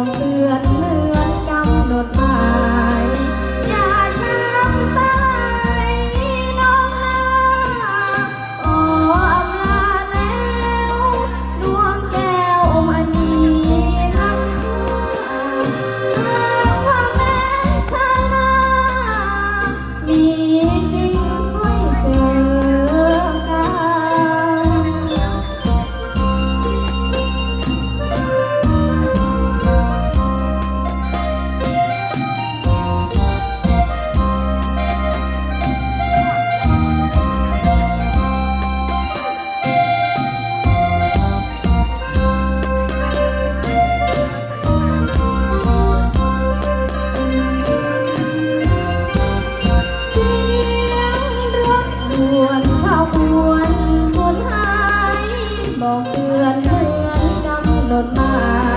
อกเตือนเหมือนกำหนดหมายาดน้ำตาไหลน้องออำลาแล้วดวงแก้วมณีนักหากว่าแม่ชนะมีือนเมืองดำหล่นมา